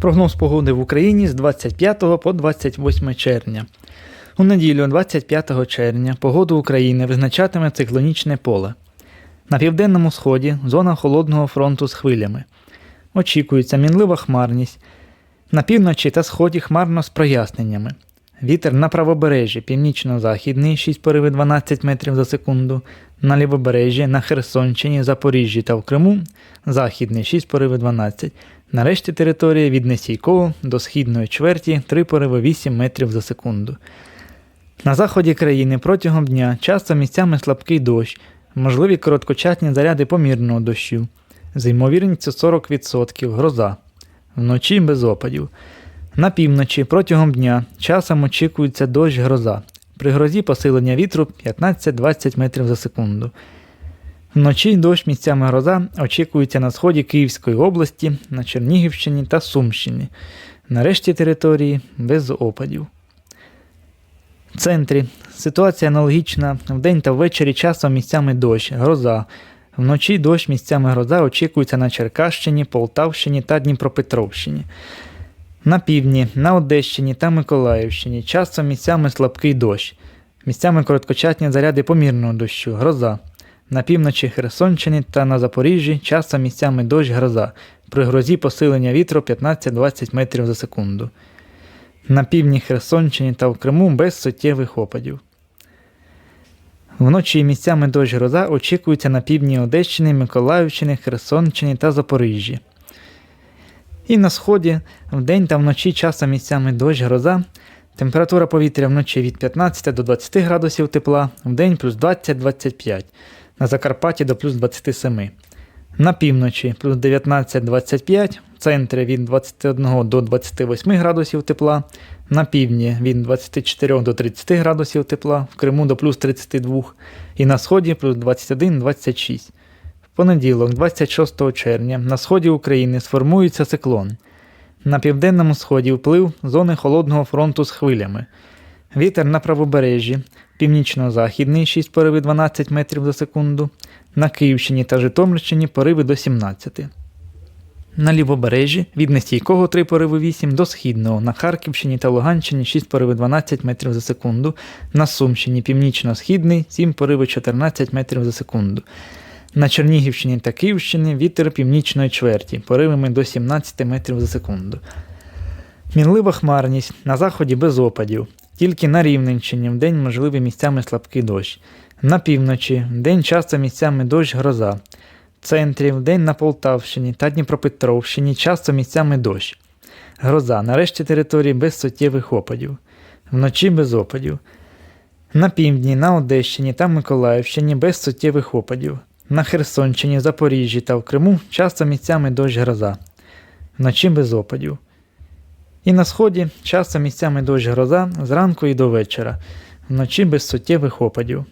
Прогноз погоди в Україні з 25 по 28 червня. У неділю, 25 червня, погоду України визначатиме циклонічне поле. На південному сході зона холодного фронту з хвилями. Очікується мінлива хмарність. На півночі та сході хмарно з проясненнями. Вітер на правобережжі північно-західний 6 пориви 12 метрів за секунду, на лівобережжі на Херсонщині, Запоріжжі та в Криму західний 6 пориви 12, на решті території від Несійково до східної чверті 3 пориви 8 метрів за секунду. На заході країни протягом дня часто місцями слабкий дощ, можливі короткочасні заряди помірного дощу, з ймовірністю 40% гроза, вночі без опадів. На півночі протягом дня часом очікується дощ гроза. При грозі посилення вітру 15-20 метрів за секунду. Вночі дощ місцями гроза очікується на сході Київської області, на Чернігівщині та Сумщині. На решті території без опадів. В центрі ситуація аналогічна. Вдень та ввечері часом місцями дощ, гроза. Вночі дощ місцями гроза очікується на Черкащині, Полтавщині та Дніпропетровщині. На півдні, на Одещині та Миколаївщині часом місцями слабкий дощ, місцями короткочасні заряди помірного дощу, гроза. На півночі Херсонщини та на Запоріжжі часом місцями дощ гроза, при грозі посилення вітру 15-20 метрів за секунду. На півдні Херсонщині та в Криму без суттєвих опадів. Вночі місцями дощ гроза очікується на півдні Одещини, Миколаївщини, Херсонщині та Запоріжжі. І на сході вдень та вночі часом місцями дощ гроза. Температура повітря вночі від 15 до 20 градусів тепла, вдень плюс 20-25, на Закарпатті до плюс 27. На півночі плюс 19-25, в центрі від 21 до 28 градусів тепла, на півдні від 24 до 30 градусів тепла, в Криму до плюс 32 і на сході плюс 21-26. В понеділок, 26 червня, на сході України сформується циклон. На південному сході вплив зони холодного фронту з хвилями. Вітер на правобережжі, північно-західний 6 пориви 12 метрів за секунду, на Київщині та Житомирщині пориви до 17. На лівобережжі від нестійкого 3 пориви 8 до східного, на Харківщині та Луганщині 6 пориви 12 метрів за секунду, на Сумщині північно-східний 7 пориви 14 метрів за секунду. На Чернігівщині та Київщині вітер північної чверті, поривами до 17 метрів за секунду. Мінлива хмарність на заході без опадів. Тільки на Рівненщині вдень можливий місцями слабкий дощ. На півночі вдень часто місцями дощ гроза. В центрі вдень на Полтавщині та Дніпропетровщині часто місцями дощ. Гроза на решті території без суттєвих опадів. Вночі без опадів. На півдні, на Одещині та Миколаївщині без суттєвих опадів. На Херсонщині, Запоріжжі та в Криму часто місцями дощ гроза, вночі без опадів. І на сході часто місцями дощ гроза зранку і до вечора, вночі без суттєвих опадів.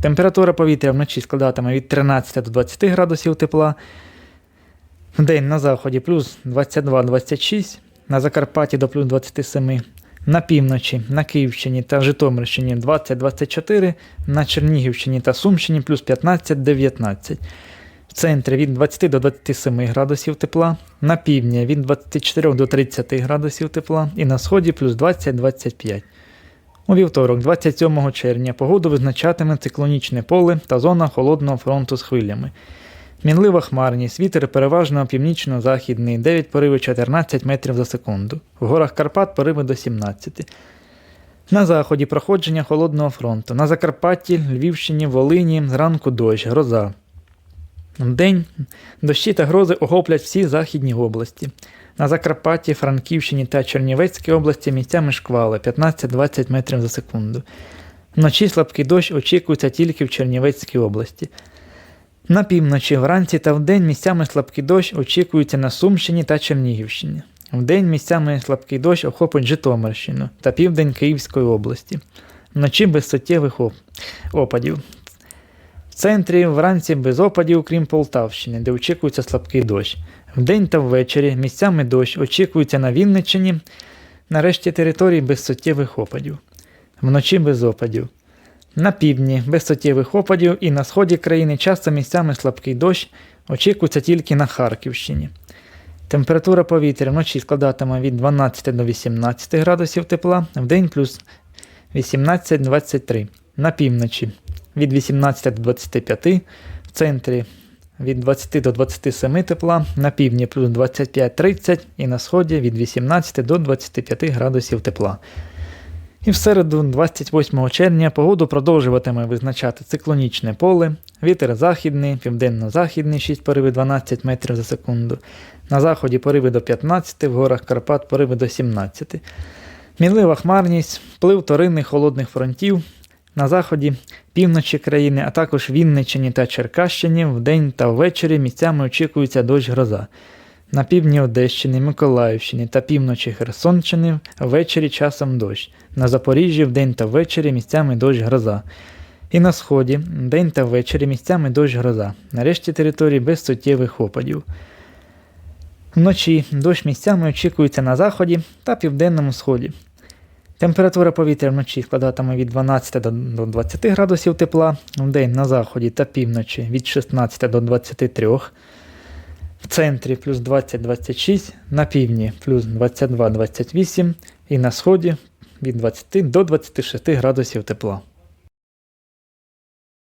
Температура повітря вночі складатиме від 13 до 20 градусів тепла. Вдень на заході плюс 22-26, на Закарпатті до плюс 27, на півночі, на Київщині та Житомирщині 20-24, на Чернігівщині та Сумщині плюс 15-19. Центрі від 20 до 27 градусів тепла, на півдні від 24 до 30 градусів тепла і на сході плюс 20-25. У вівторок, 27 червня, погоду визначатиме циклонічне поле та зона холодного фронту з хвилями. Мінлива хмарність, вітер переважно північно-західний, 9 пориви 14 метрів за секунду. В горах Карпат пориви до 17. На заході проходження холодного фронту. На Закарпатті, Львівщині, Волині, зранку дощ, гроза. Вдень дощі та грози охоплять всі західні області. На Закарпатті, Франківщині та Чернівецькій області місцями шквали 15-20 метрів за секунду. Вночі слабкий дощ очікується тільки в Чернівецькій області. На півночі, вранці та вдень місцями слабкий дощ очікується на Сумщині та Чернігівщині. Вдень місцями слабкий дощ охопить Житомирщину та південь Київської області. Вночі без суттєвих оп- опадів. Центрі вранці без опадів, крім Полтавщини, де очікується слабкий дощ. Вдень та ввечері місцями дощ очікується на Вінниччині, на решті території без суттєвих опадів. Вночі без опадів. На півдні без суттєвих опадів і на сході країни часто місцями слабкий дощ очікується тільки на Харківщині. Температура повітря вночі складатиме від 12 до 18 градусів тепла, вдень плюс 18-23. На півночі від 18 до 25, в центрі від 20 до 27 тепла, на півдні плюс 25-30 і на сході від 18 до 25 градусів тепла. І в середу, 28 червня, погоду продовжуватиме визначати циклонічне поле, вітер західний, південно-західний 6 пориви 12 метрів за секунду. На заході пориви до 15, в горах Карпат пориви до 17. Мінлива хмарність, вплив торинних холодних фронтів. На заході, півночі країни, а також Вінниччині та Черкащині вдень та ввечері місцями очікується дощ гроза. На півдні Одещини, Миколаївщині та півночі Херсонщини ввечері часом дощ. На Запоріжжі вдень та ввечері місцями дощ гроза. І на сході вдень та ввечері місцями дощ гроза. На решті території без суттєвих опадів. Вночі дощ місцями очікується на заході та південному сході. Температура повітря вночі складатиме від 12 до- до 20 градусів тепла, вдень на заході та півночі від 16 до 23, в центрі плюс 20-26, на півдні плюс 22-28 і на сході від 20 до 26 градусів тепла.